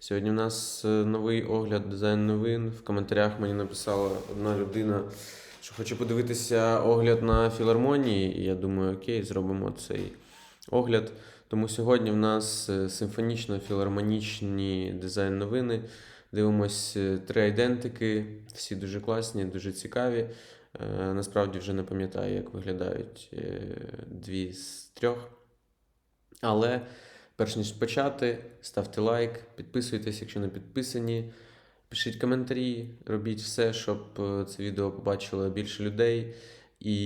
Сьогодні в нас е, новий огляд дизайн новин. В коментарях мені написала одна людина, що хоче подивитися огляд на філармонії. І я думаю, окей, зробимо цей огляд. Тому сьогодні в нас е, симфонічно-філармонічні дизайн новини. Дивимось е, три айдентики, всі дуже класні, дуже цікаві. Насправді вже не пам'ятаю, як виглядають дві з трьох. Але перш ніж почати, ставте лайк, підписуйтесь, якщо не підписані. Пишіть коментарі, робіть все, щоб е, це відео побачило більше людей. І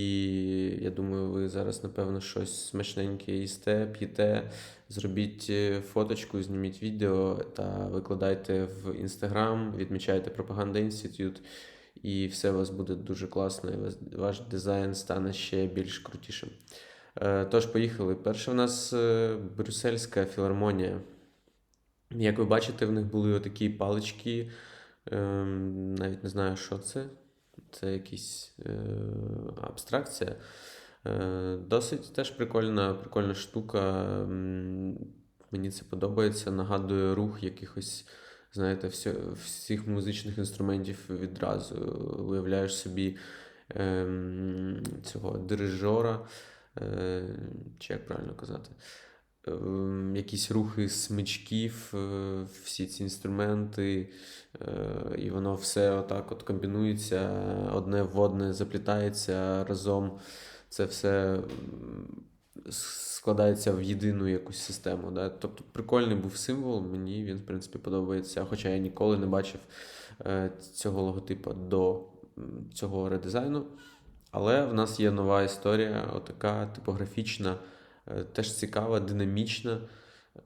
я думаю, ви зараз, напевно, щось смачненьке їсте, п'єте. Зробіть е, фоточку, зніміть відео та викладайте в інстаграм, відмічайте Пропаганда Інститут, і все у вас буде дуже класно, і ваш дизайн стане ще більш крутішим. Е, Тож, поїхали. Перше, у нас е, Брюссельська філармонія. Як ви бачите, в них були отакі палички. ем, Навіть не знаю, що це. Це якась е, абстракція. Досить теж прикольна, прикольна штука. Мені це подобається. Нагадує рух якихось, знаєте, всіх музичних інструментів відразу. Уявляєш собі ем, цього дирижора, чи як правильно казати, ем, якісь рухи смичків, е, всі ці інструменти, е, і воно все отак от комбінується, одне в одне заплітається разом. Це все складається в єдину якусь систему. Да? Тобто прикольний був символ, мені він, в принципі, подобається. Хоча я ніколи не бачив е, цього логотипа до цього редизайну. Але в нас є нова історія, отака типографічна, е, теж цікава, динамічна.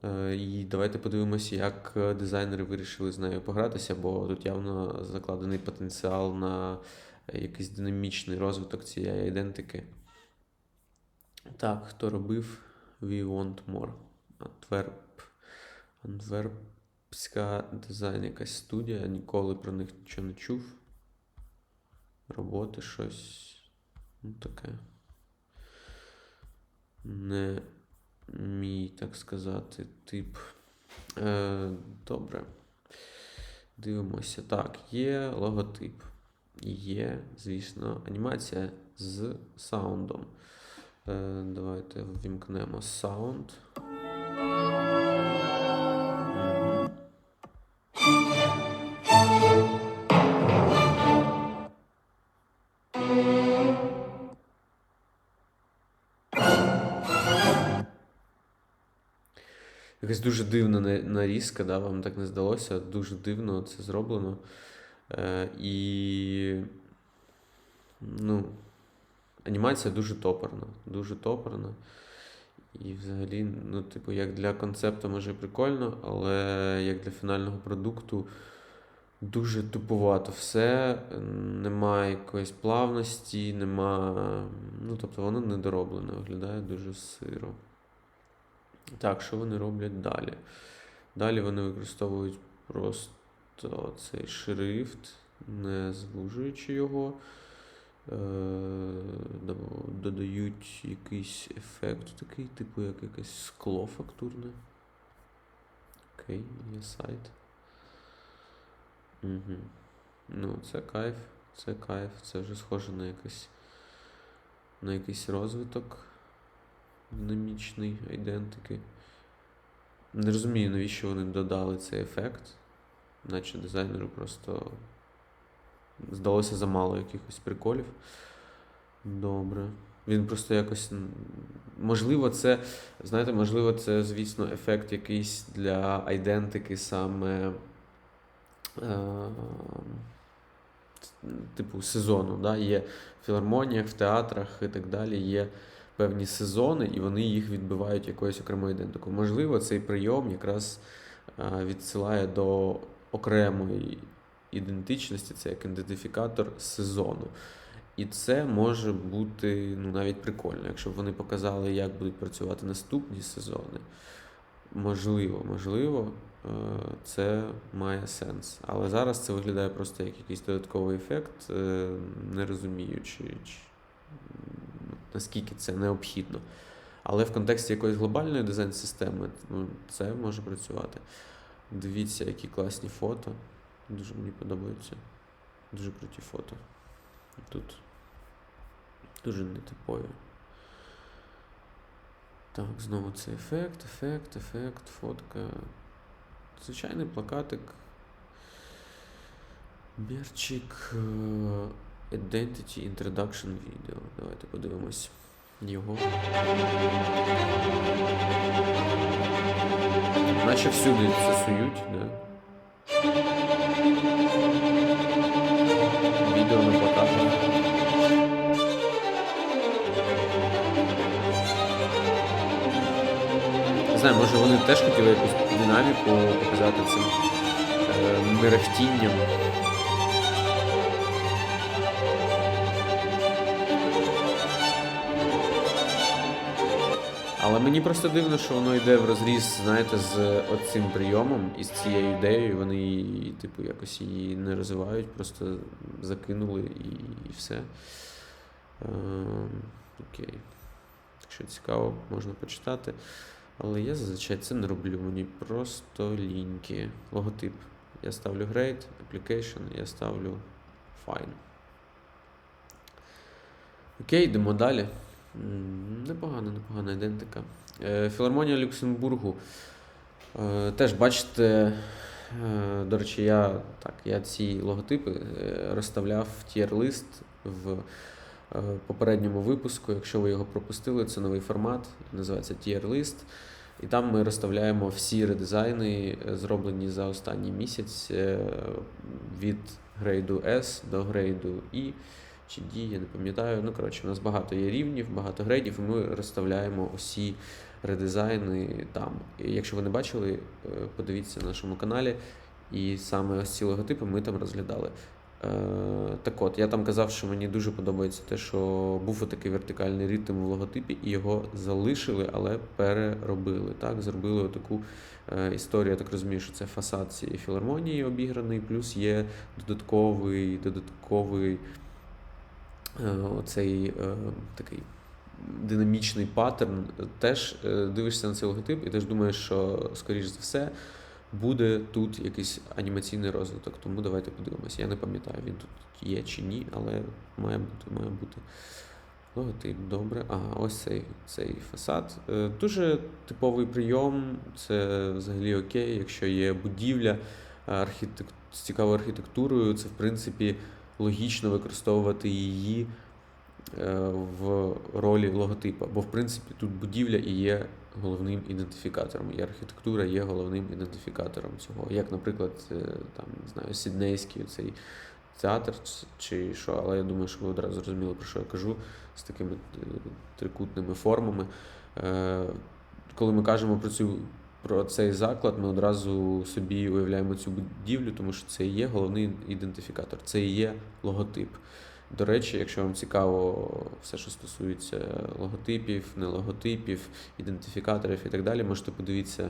Е, І давайте подивимося, як дизайнери вирішили з нею погратися, бо тут явно закладений потенціал на якийсь динамічний розвиток цієї ідентики. Так, хто робив We Want More? Антверп. Антверпська дизайн, якась студія. Ніколи про них нічого не чув. Роботи щось. Ну, таке. Не мій, так сказати, тип. Е, добре. Дивимося. Так, є логотип. Є, звісно, анімація з саундом. Е, давайте ввімкнемо саунд. Якась дуже дивна нарізка, да, вам так не здалося? Дуже дивно це зроблено. Е, і. Ну, анімація дуже топорна. Дуже топорна. І взагалі, ну, типу, як для концепту може прикольно, але як для фінального продукту дуже туповато все. Немає якоїсь плавності, нема. Ну, тобто воно недороблене, виглядає дуже сиро. Так, що вони роблять далі? Далі вони використовують просто цей шрифт, не звужуючи його. Е, додають якийсь ефект такий, типу як якесь скло фактурне. Окей, є сайт. Угу. Ну, це кайф, це кайф, це вже схоже на якийсь, на якийсь розвиток динамічний айдентики. Не розумію, навіщо вони додали цей ефект, наче дизайнеру просто здалося замало якихось приколів. Добре. Він просто якось. Можливо, це, знаєте, можливо, це, звісно, ефект якийсь для айдентики саме. Е, типу сезону. Да? Є в філармоніях, в театрах і так далі. Є певні сезони, і вони їх відбивають якоюсь окремою ідентикою. Можливо, цей прийом якраз е, відсилає до окремої ідентичності, це як ідентифікатор сезону. І це може бути ну, навіть прикольно, якщо б вони показали, як будуть працювати наступні сезони. Можливо, можливо, е, це має сенс. Але зараз це виглядає просто як якийсь додатковий ефект, е, не розуміючи, наскільки це необхідно. Але в контексті якоїсь глобальної дизайн-системи ну, це може працювати. Дивіться, які класні фото. Дуже мені подобаються. Дуже круті фото. Тут дуже нетипові. Так, знову цей ефект, ефект, ефект, фотка. Звичайний плакатик. Мерчик. Identity Introduction Video. Давайте подивимось його. Наче всюди це сують, да? Відео на плакатах. Не знаю, може вони теж хотіли якусь динаміку показати цим е, мерехтінням. Але мені просто дивно, що воно йде в розріз, знаєте, з оцим прийомом і з цією ідеєю. Вони, її, типу, якось її не розвивають, просто закинули і, і все. Ем, окей. Якщо цікаво, можна почитати. Але я зазвичай це не роблю. Мені просто ліньки. Логотип. Я ставлю Great, Application, я ставлю Fine. Окей, йдемо далі. Непогана, непогана ідентика. Е, Філармонія Люксембургу. Е, Теж бачите, е, до речі, я, так, я ці логотипи розставляв в тір-лист в попередньому випуску. Якщо ви його пропустили, це новий формат, називається тір-лист. І там ми розставляємо всі редизайни, зроблені за останній місяць від грейду S до грейду E чи D, я не пам'ятаю. Ну, коротше, у нас багато є рівнів, багато грейдів, і ми розставляємо усі редизайни там. І якщо ви не бачили, е, подивіться на нашому каналі. І саме ось ці логотипи ми там розглядали. Е, Так от, я там казав, що мені дуже подобається те, що був такий вертикальний ритм в логотипі, і його залишили, але переробили. Так, зробили таку е, історію. Я так розумію, що це фасад цієї філармонії обіграний, плюс є додатковий, додатковий оцей е, такий динамічний паттерн. Теж е, дивишся на цей логотип і теж думаєш, що, скоріш за все, буде тут якийсь анімаційний розвиток. Тому давайте подивимося. Я не пам'ятаю, він тут є чи ні, але має бути, має бути. Логотип, добре. Ага, ось цей, цей фасад. Е, Дуже типовий прийом. Це взагалі окей, якщо є будівля архітек... з цікавою архітектурою, це в принципі логічно використовувати її е, в ролі логотипа. Бо в принципі тут будівля і є головним ідентифікатором, і архітектура є головним ідентифікатором цього. Як, наприклад, е, там, не знаю, Сіднейський цей театр чи що, але я думаю, що ви одразу зрозуміли, про що я кажу, з такими е, трикутними формами. Коли ми кажемо про цю. Про цей заклад ми одразу собі уявляємо цю будівлю, тому що це і є головний ідентифікатор, це і є логотип. До речі, якщо вам цікаво все, що стосується логотипів, не логотипів, ідентифікаторів і так далі, можете подивитися,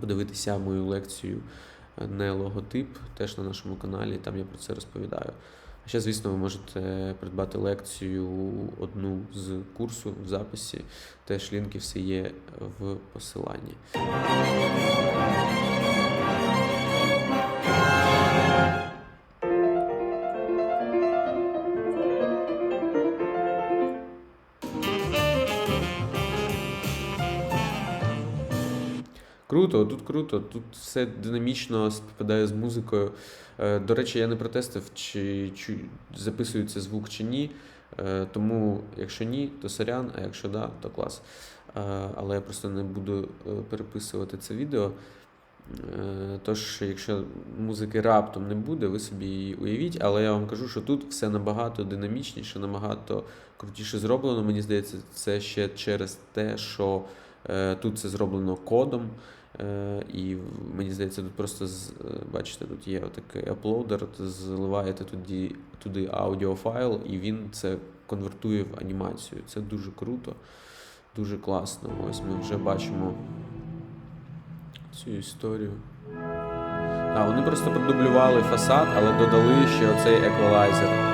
подивитися мою лекцію не логотип, теж на нашому каналі, там я про це розповідаю. А ще, звісно, ви можете придбати лекцію одну з курсу в записі. Теж лінки всі є в посиланні. Круто, тут круто, тут все динамічно співпадає з музикою. Е, До речі, я не протестив, чи, чи записується звук чи ні. Е, Тому, якщо ні, то сорян, а якщо да, то клас. Е, Але я просто не буду переписувати це відео. Тож, якщо музики раптом не буде, ви собі її уявіть, але я вам кажу, що тут все набагато динамічніше, набагато крутіше зроблено. Мені здається, це ще через те, що тут це зроблено кодом. Е, І мені здається, тут просто е, бачите, тут є такий аплодер, от заливаєте туди, туди аудіофайл, і він це конвертує в анімацію. Це дуже круто, дуже класно. Ось ми вже бачимо цю історію. А, вони просто продублювали фасад, але додали ще оцей еквалайзер.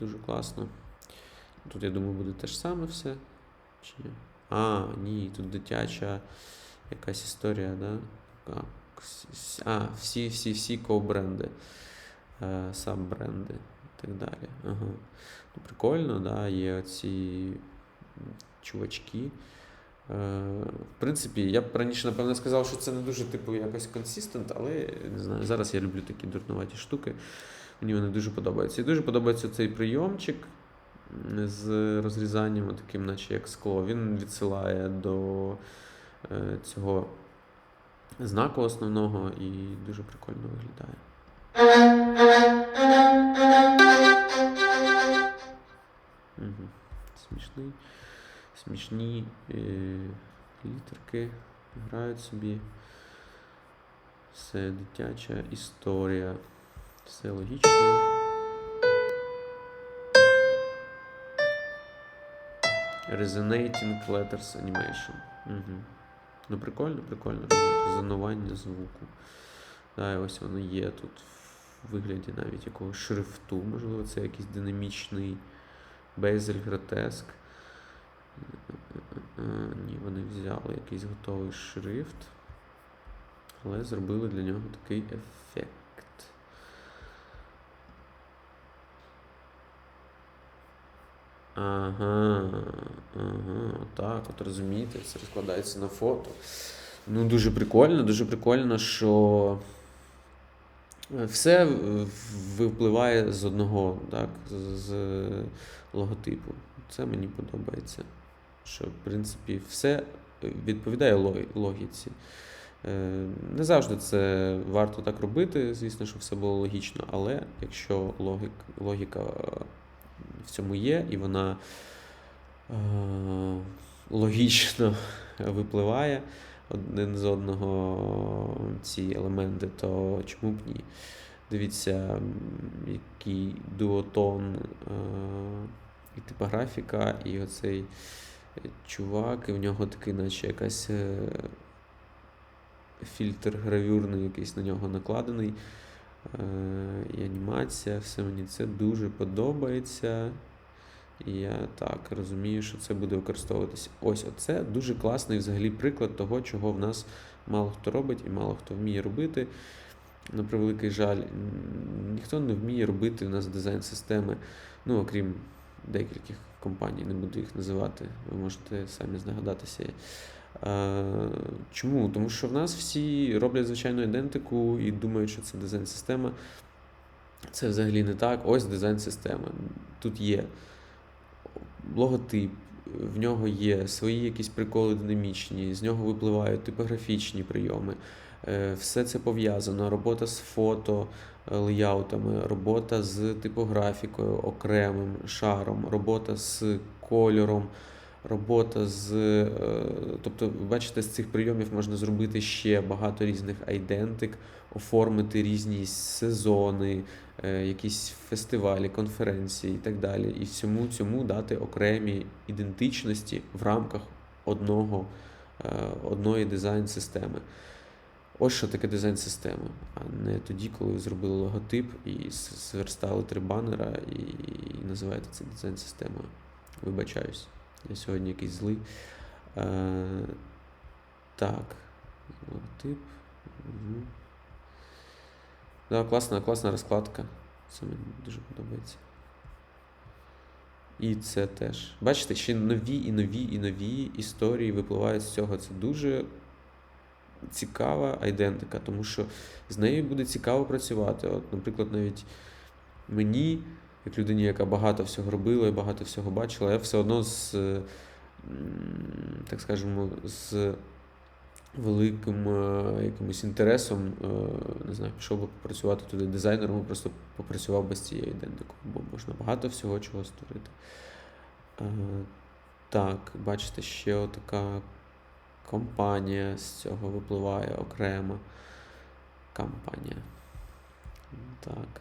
Дуже класно. Тут, я думаю, буде те ж саме все. Чи ні? А, ні, тут дитяча якась історія, да? А, с- с- а всі, всі, всі ко-бренди, е, саб-бренди і так далі. Ага. Ну, прикольно, да, є оці м, чувачки. Е, в принципі, я б раніше, напевно, сказав, що це не дуже типу якось консистент, але не знаю, зараз я люблю такі дурнуваті штуки. Мені вони дуже подобаються. І дуже подобається цей прийомчик з розрізанням, таким, наче як скло. Він відсилає до е, цього знаку основного і дуже прикольно виглядає. Смішний. Смішні е, літерки грають собі. Все дитяча історія. Все логічно. Resonating Letters Animation. Угу. Ну, прикольно, прикольно. Резонування звуку. Да, і ось воно є тут в вигляді навіть якогось шрифту. Можливо, це якийсь динамічний Безель Гротеск. Е, Ні, вони взяли якийсь готовий шрифт, але зробили для нього такий ефект. Ага, ага, так, от розумієте, це розкладається на фото. Ну, дуже прикольно, дуже прикольно, що все в- випливає з одного, так, з- логотипу. Це мені подобається. Що, в принципі, все відповідає логіці. Е, Не завжди це варто так робити, звісно, щоб все було логічно, але якщо логік, логіка в цьому є, і вона е, логічно випливає один з одного ці елементи, то чому б ні? Дивіться, який дуотон е, і типографіка, і оцей чувак, і в нього такий, наче якась е, фільтр гравюрний якийсь на нього накладений. Е, і анімація, все мені це дуже подобається. І я так розумію, що це буде використовуватися. Ось оце дуже класний взагалі приклад того, чого в нас мало хто робить і мало хто вміє робити. На превеликий жаль, ніхто не вміє робити у нас дизайн системи, ну, окрім декількох компаній, не буду їх називати, ви можете самі здогадатися. Е, Чому? Тому що в нас всі роблять звичайну ідентику і думають, що це дизайн система. Це взагалі не так. Ось дизайн системи. Тут є логотип, в нього є свої якісь приколи динамічні, з нього випливають типографічні прийоми. Е, Все це пов'язано. Робота з фото, е, леяутами, робота з типографікою окремим шаром, робота з кольором, робота з. е, Тобто, бачите, з цих прийомів можна зробити ще багато різних айдентик, оформити різні сезони, е, якісь фестивалі, конференції і так далі. І всьому цьому дати окремі ідентичності в рамках одного, е, одної дизайн-системи. Ось що таке дизайн системи, а не тоді, коли ви зробили логотип і зверстали три банера і, і називаєте це дизайн системою. Вибачаюсь, я сьогодні якийсь злий. Е, так, логотип. Угу. Да, класна, класна розкладка. Це мені дуже подобається. І це теж. Бачите, ще нові і нові і нові історії випливають з цього. Це дуже цікава айдентика, тому що з нею буде цікаво працювати. От, наприклад, навіть мені, як людині, яка багато всього робила і багато всього бачила, я все одно з, е, так скажемо, з великим е, якимось інтересом, е, не знаю, пішов би попрацювати туди дизайнером, просто попрацював без цієї ідентики, бо можна багато всього чого створити. Так, бачите, ще отака компанія з цього випливає окрема компанія. Так.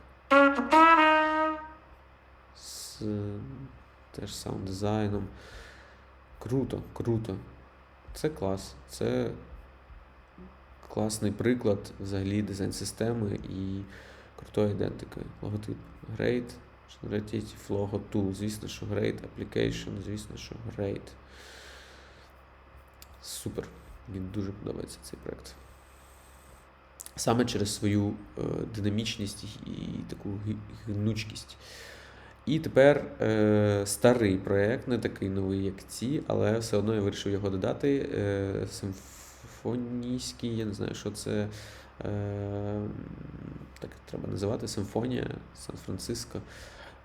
Теж саунд дизайном. Круто, круто. Це клас. Це класний приклад взагалі дизайн системи і крутої ідентики. Логотип Great, Generative Logo Tool, звісно, що Great. Application, звісно, що Great. Супер. Мені дуже подобається цей проект. Саме через свою е, динамічність і таку гнучкість. І тепер е, старий проект, не такий новий, як ці, але все одно я вирішив його додати. Е, симфонійський, я не знаю, що це. Е, так треба називати Симфонія Сан-Франциско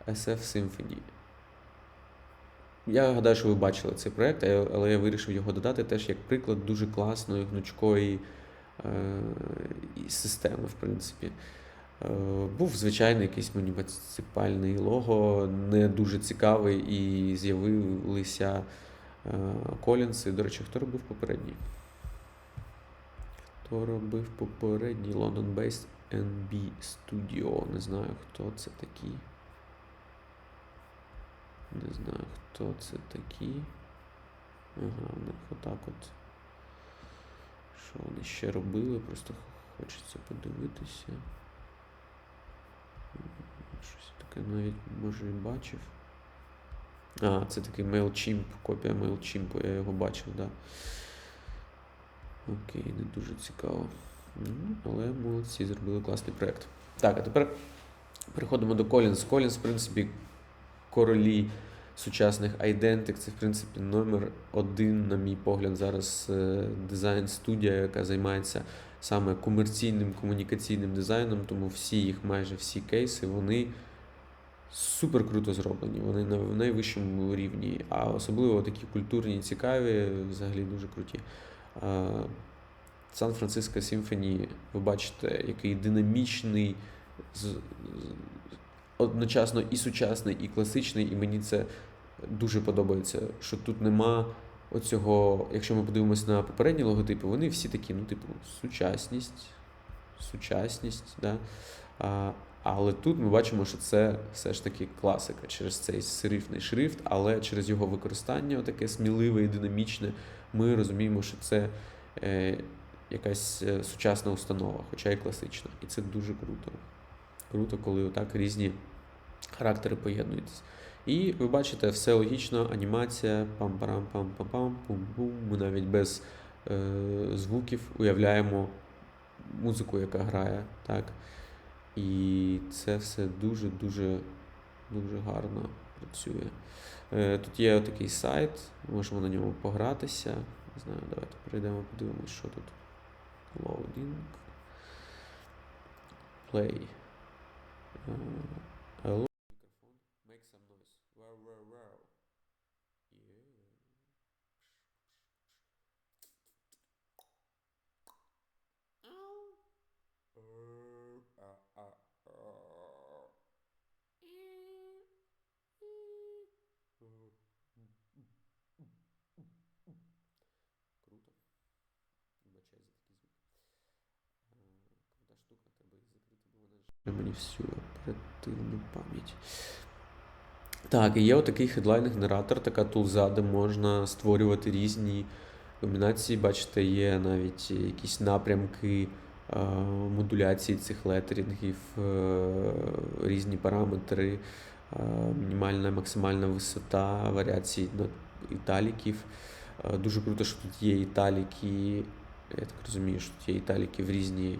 SF Symphony. Я гадаю, що ви бачили цей проект, але я вирішив його додати теж як приклад дуже класної, гнучкої е, системи, в принципі. Е, Був звичайний якийсь муніципальний лого, не дуже цікавий, і з'явилися е, колінси. До речі, хто робив попередній? Хто робив попередній London Based NB Studio? Не знаю, хто це такі. Не знаю, хто це такі. Ага, у них отак от. Що вони ще робили? Просто хочеться подивитися. М, Щось таке навіть може і бачив. А, це такий MailChimp, копія MailChimp, я його бачив. Да. Окей, не дуже цікаво. Ну, але молодці, зробили класний проєкт. Так, а тепер переходимо до Collins. Collins, в принципі, королі сучасних айдентик. Це, в принципі, номер один, на мій погляд, зараз е, дизайн-студія, яка займається саме комерційним комунікаційним дизайном, тому всі їх, майже всі кейси, вони супер круто зроблені. Вони на найвищому рівні, а особливо такі культурні, цікаві, взагалі дуже круті. Сан-Франциско Сімфоні, ви бачите, який динамічний, одночасно і сучасний, і класичний, і мені це дуже подобається, що тут нема оцього, якщо ми подивимося на попередні логотипи, вони всі такі, ну, типу, сучасність, сучасність, да? Але тут ми бачимо, що це все ж таки класика через цей серифний шрифт, але через його використання, таке сміливе і динамічне, ми розуміємо, що це е, якась е, сучасна установа, хоча й класична. І це дуже круто. Круто, коли отак різні характери поєднуються. І ви бачите, все логічно, анімація, пам-парам-пам-пам-пам, пум-пум. Ми навіть без е, звуків уявляємо музику, яка грає. Так? І це все дуже-дуже дуже гарно працює. Е, Тут є такий сайт, можемо на ньому погратися. Не знаю, давайте перейдемо, подивимось, що тут. Loading. Play. Е, Hello. Microphone. Make some noise. Wow, wow, wow. Yeah. Круто. Вибачай за такий звук. Е, Крута штука, треба їх закрити, бо вона ж мені всю оперативну пам'ять. Так, і є отакий хедлайн-генератор, така тулза, де можна створювати різні комбінації. Бачите, є навіть якісь напрямки модуляції цих летерінгів, е, різні параметри, мінімальна, максимальна висота, варіації італіків. Дуже круто, що тут є італіки. Я так розумію, що тут є італіки в різні.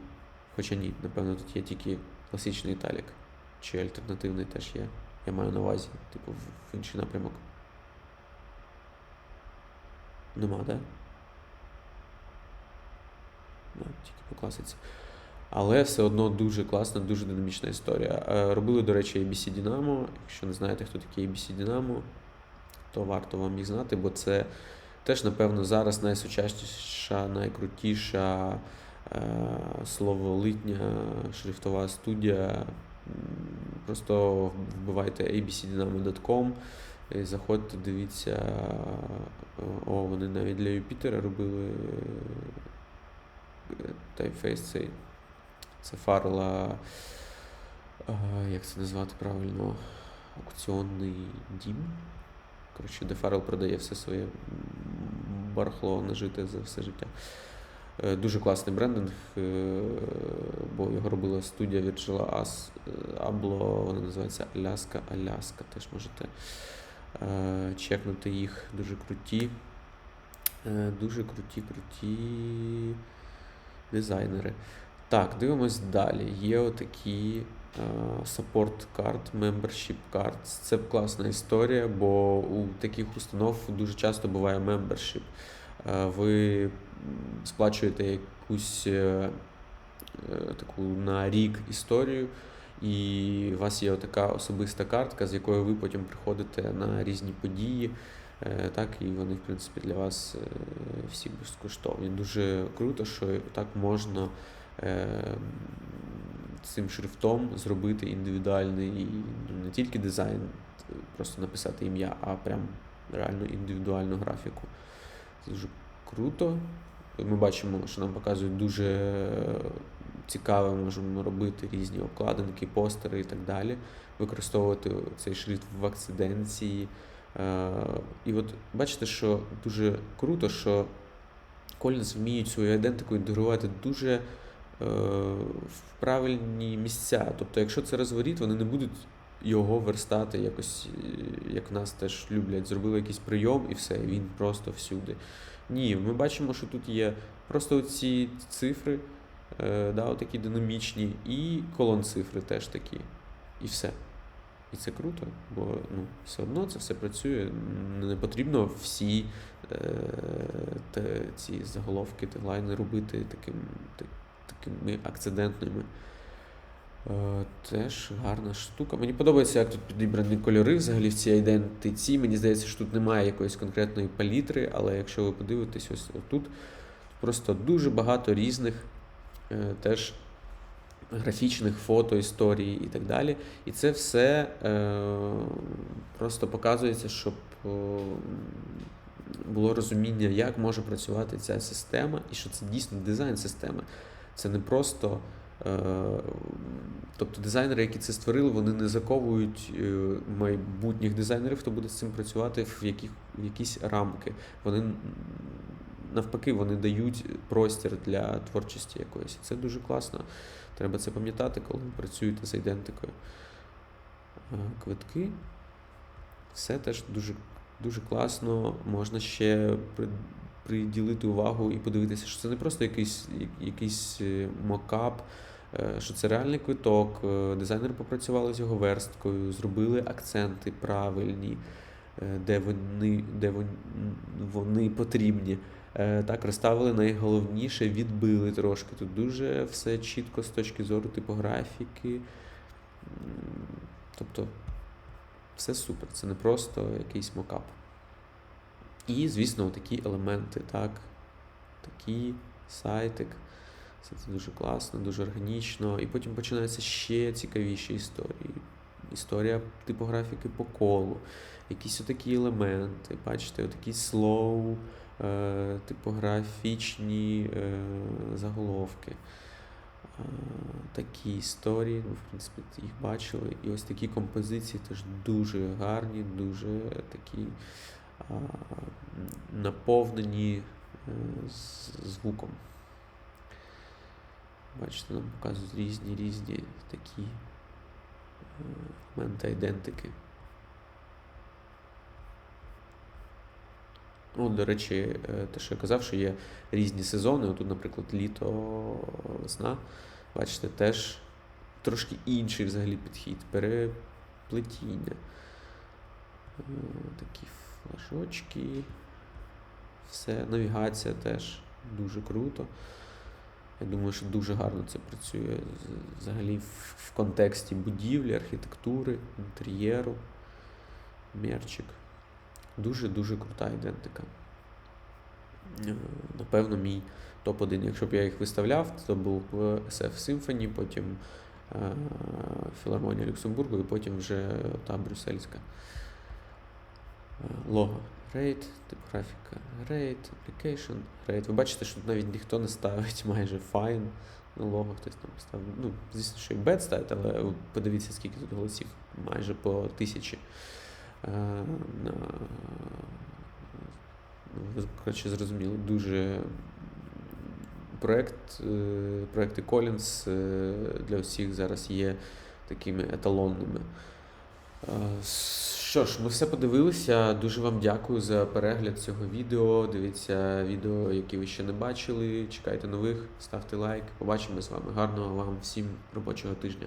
Хоча ні, напевно, тут є тільки класичний італік. Чи альтернативний теж є. Я маю на увазі, типу, в, інший напрямок. Нема, да? Да, тільки по класиці. Але все одно дуже класна, дуже динамічна історія. Е, Робили, до речі, ABC Dynamo. Якщо не знаєте, хто такий ABC Dynamo, то варто вам їх знати, бо це теж, напевно, зараз найсучасніша, найкрутіша словолитня шрифтова студія. Просто вбивайте abcdynamo.com і заходьте, дивіться. е, О, вони навіть для Юпітера робили е, тайфейс цей. Це фарла. е, Як це назвати правильно? Аукціонний дім. Коротше, де Фаррел продає все своє барахло нажите за все життя. Е, Дуже класний брендинг, е, бо його робила студія Virgil As, Ablo, вона називається Аляска Аляска. Теж можете е, чекнути їх. Дуже круті. Е, Дуже круті, круті дизайнери. Так, дивимось далі. Є отакі е, support card, membership cards. Це класна історія, бо у таких установ дуже часто буває membership. Е, Ви сплачуєте якусь е, е, таку на рік історію, і у вас є така особиста картка, з якою ви потім приходите на різні події. Е, Так, і вони, в принципі, для вас всі безкоштовні. Дуже круто, що так можна цим шрифтом зробити індивідуальний ну, не тільки дизайн, просто написати ім'я, а прям реально індивідуальну графіку. Це дуже круто. Ми бачимо, що нам показують дуже цікаве, можемо робити різні обкладинки, постери і так далі, використовувати цей шрифт в акциденції. Е, І от бачите, що дуже круто, що Collins вміють свою ідентику інтегрувати дуже е, в правильні місця. Тобто, якщо це розворіт, вони не будуть його верстати якось, е, як нас теж люблять. Зробили якийсь прийом і все, він просто всюди. Ні, ми бачимо, що тут є просто ці цифри, е, да, такі динамічні, і колон цифри теж такі. І все. І це круто, бо ну, все одно це все працює. Не потрібно всі е, те, ці заголовки, теглайни робити таким, так, такими акцидентними. Е, теж гарна штука. Мені подобається, як тут підібрані кольори взагалі в цій ідентиці. Мені здається, що тут немає якоїсь конкретної палітри, але якщо ви подивитесь ось тут, просто дуже багато різних е, теж графічних фото, історій і так далі. І це все е, просто показується, щоб було розуміння, як може працювати ця система, і що це дійсно дизайн системи. Це не просто. Е, Тобто дизайнери, які це створили, вони не заковують е, майбутніх дизайнерів, хто буде з цим працювати в, яких, в якісь рамки. Вони навпаки вони дають простір для творчості якоїсь. Це дуже класно. Треба це пам'ятати, коли ви працюєте з ідентикою. Е, Квитки. Все теж дуже, дуже класно. Можна ще приділити увагу і подивитися, що це не просто якийсь, якийсь мокап, що це реальний квиток. е, Дизайнери попрацювали з його версткою, зробили акценти правильні, е, де вони, де вони, потрібні. Е, Так, розставили найголовніше, відбили трошки. Тут дуже все чітко з точки зору типографіки. Тобто, все супер. Це не просто якийсь мокап. І, звісно, такі елементи, так. Такий сайтик. Все це дуже класно, дуже органічно. І потім починаються ще цікавіші історії. Історія типографіки по колу, якісь отакі елементи, бачите, отакі слоу, е, типографічні е, заголовки. Е, Такі історії, ну, в принципі, їх бачили. І ось такі композиції теж дуже гарні, дуже такі м, наповнені е, звуком. Бачите, нам показують різні різні такі е, елементи ідентики. Ну, до речі, е, те, що я казав, що є різні сезони. Отут, наприклад, літо, весна. Бачите, теж трошки інший взагалі підхід, переплетіння. Е, Такі флажочки. Все, навігація теж дуже круто. Я думаю, що дуже гарно це працює взагалі в, контексті будівлі, архітектури, інтер'єру, мерчик. Дуже-дуже крута ідентика. Е, Напевно, мій топ-1. Якщо б я їх виставляв, то був SF Symphony, потім е, Філармонія Люксембургу і потім вже та брюссельська. Е, Лого Rate, типографіка Rate, Application, Rate. Ви бачите, що навіть ніхто не ставить майже Fine. Ну, лого хтось там поставив. Ну, звісно, що і бет ставить, але подивіться, скільки тут голосів. Майже по тисячі. Е. Ну, Ви, коротше, зрозуміли, дуже проект, е, проекти Collins е, для всіх зараз є такими еталонними. Е, Що ж, ми все подивилися. Дуже вам дякую за перегляд цього відео. Дивіться відео, які ви ще не бачили. Чекайте нових, ставте лайк. Побачимо з вами. Гарного вам всім робочого тижня.